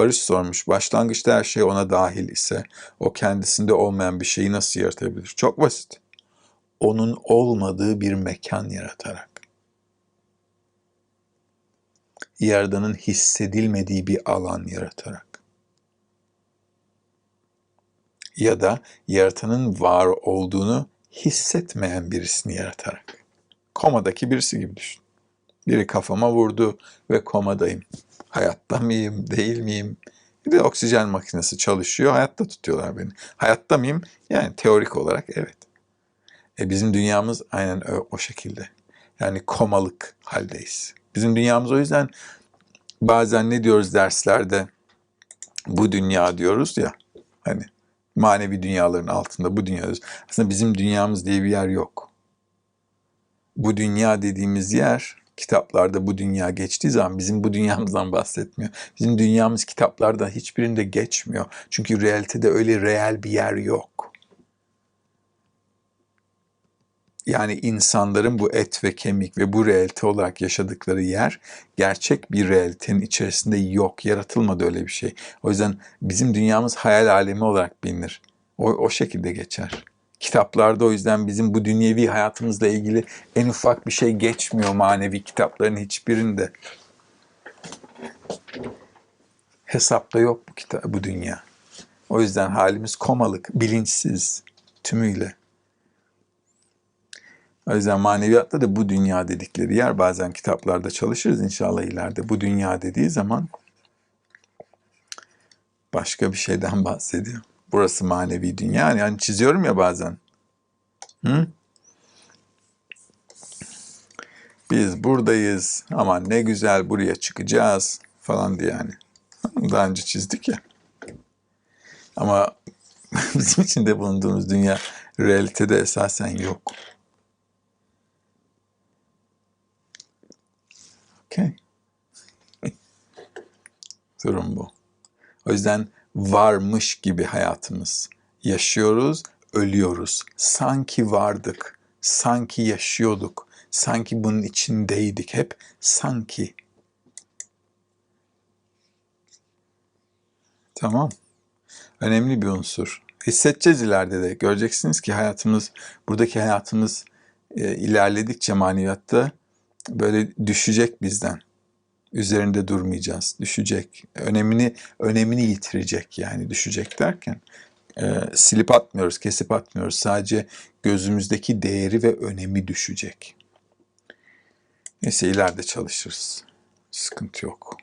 Barış sormuş. Başlangıçta her şey ona dahil ise o kendisinde olmayan bir şeyi nasıl yaratabilir? Çok basit. Onun olmadığı bir mekan yaratarak. Yaradanın hissedilmediği bir alan yaratarak. Ya da yaratanın var olduğunu hissetmeyen birisini yaratarak. Komadaki birisi gibi düşün. Biri kafama vurdu ve komadayım. Hayatta mıyım, değil miyim? Bir de oksijen makinesi çalışıyor, hayatta tutuyorlar beni. Hayatta mıyım? Yani teorik olarak evet. E bizim dünyamız aynen o, şekilde. Yani komalık haldeyiz. Bizim dünyamız o yüzden bazen ne diyoruz derslerde? Bu dünya diyoruz ya. Hani manevi dünyaların altında bu dünya diyoruz. Aslında bizim dünyamız diye bir yer yok. Bu dünya dediğimiz yer kitaplarda bu dünya geçtiği zaman bizim bu dünyamızdan bahsetmiyor. Bizim dünyamız kitaplarda hiçbirinde geçmiyor. Çünkü realitede öyle reel bir yer yok. Yani insanların bu et ve kemik ve bu realite olarak yaşadıkları yer gerçek bir realitenin içerisinde yok. Yaratılmadı öyle bir şey. O yüzden bizim dünyamız hayal alemi olarak bilinir. O, o şekilde geçer. Kitaplarda o yüzden bizim bu dünyevi hayatımızla ilgili en ufak bir şey geçmiyor manevi kitapların hiçbirinde. Hesapta yok bu kitap, bu dünya. O yüzden halimiz komalık, bilinçsiz tümüyle. O yüzden maneviyatta da bu dünya dedikleri yer bazen kitaplarda çalışırız inşallah ileride. Bu dünya dediği zaman başka bir şeyden bahsediyor. Burası manevi dünya. Yani çiziyorum ya bazen. Hı? Biz buradayız. Ama ne güzel buraya çıkacağız falan diye yani. Daha önce çizdik ya. Ama bizim içinde bulunduğumuz dünya realitede esasen yok. Okay. Durum bu. O yüzden varmış gibi hayatımız. Yaşıyoruz, ölüyoruz. Sanki vardık, sanki yaşıyorduk, sanki bunun içindeydik hep, sanki. Tamam. Önemli bir unsur. Hissedeceğiz ileride de. Göreceksiniz ki hayatımız, buradaki hayatımız e, ilerledikçe maneviyatta böyle düşecek bizden. Üzerinde durmayacağız. Düşecek. Önemini önemini yitirecek yani düşecek derken e, silip atmıyoruz, kesip atmıyoruz. Sadece gözümüzdeki değeri ve önemi düşecek. Neyse ileride çalışırız. Sıkıntı yok.